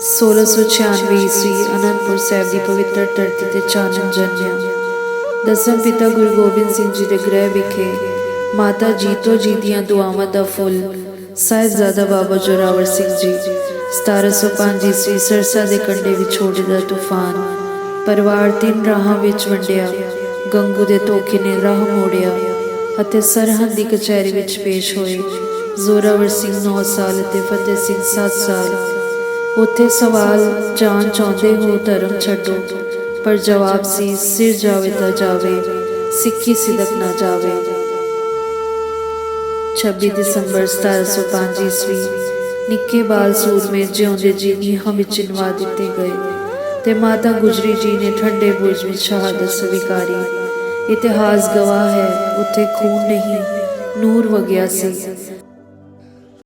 1696 ਈਸਵੀ ਅਨੰਦਪੁਰ ਸਾਹਿਬ ਦੀ ਪਵਿੱਤਰ ਧਰਤੀ ਤੇ ਚਾਨਣ ਜਨਮਿਆ ਦਸਮ ਪਿਤਾ ਗੁਰੂ ਗੋਬਿੰਦ ਸਿੰਘ ਜੀ ਦੇ ਗ੍ਰਹਿ ਵਿਖੇ ਮਾਤਾ ਜੀਤੋ ਜੀ ਦੀਆਂ ਦੁਆਵਾਂ ਦਾ ਫੁੱਲ, ਸਾਹਿਬਜ਼ਾਦਾ ਬਾਬਾ ਜੋਰਾਵਰ ਸਿੰਘ ਜੀ 1705 ਈਸਵੀ ਸਰਸਾ ਦੇ ਕੰਢੇ ਵਿੱਚ ਹੋ ਦਾ ਤੂਫਾਨ, ਪਰਿਵਾਰ ਤਿੰਨ ਰਾਹਾਂ ਵਿੱਚ ਵੰਡਿਆ, ਗੰਗੂ ਦੇ ਧੋਖੇ ਨੇ ਰਾਹ ਮੋੜਿਆ ਅਤੇ ਸਰਹੰਦ ਦੀ ਕਚਹਿਰੀ ਵਿੱਚ ਪੇਸ਼ ਹੋਏ। ਜ਼ੋਰਾਵਰ ਸਿੰਘ 9 ਸਾਲ ਅਤੇ ਫਤਿਹ ਸਿੰਘ 7 ਸਾਲ ਉੱਥੇ ਸਵਾਲ ਜਾਣ ਚਾਹੁੰਦੇ ਹੋ, ਧਰਮ ਛੱਡੋ। ਪਰ ਜਵਾਬ ਸੀ, ਸਿਰ ਜਾਵੇ ਤਾਂ ਜਾਵੇ, ਸਿੱਖੀ ਸਿਦਕ ਨਾ ਜਾਵੇ। 26 ਦਸੰਬਰ 1705 ਈਸਵੀ, ਨਿੱਕੇ ਬਾਲ ਸੂਰਮੇ ਜਿਉਂਦੇ ਜੀ ਨੀਹਾਂ ਵਿੱਚ ਚਿਣਵਾ ਦਿੱਤੇ ਗਏ। ਤੇ ਮਾਤਾ ਗੁਜਰੀ ਜੀ ਨੇ ਠੰਡੇ ਬੁਰਜ ਵਿੱਚ ਸ਼ਹਾਦਤ ਸਵੀਕਾਰੀ। ਇਤਿਹਾਸ ਗਵਾਹ ਹੈ, ਉੱਥੇ ਖੂਨ ਨਹੀਂ, ਨੂਰ ਵਗਿਆ ਸੀ।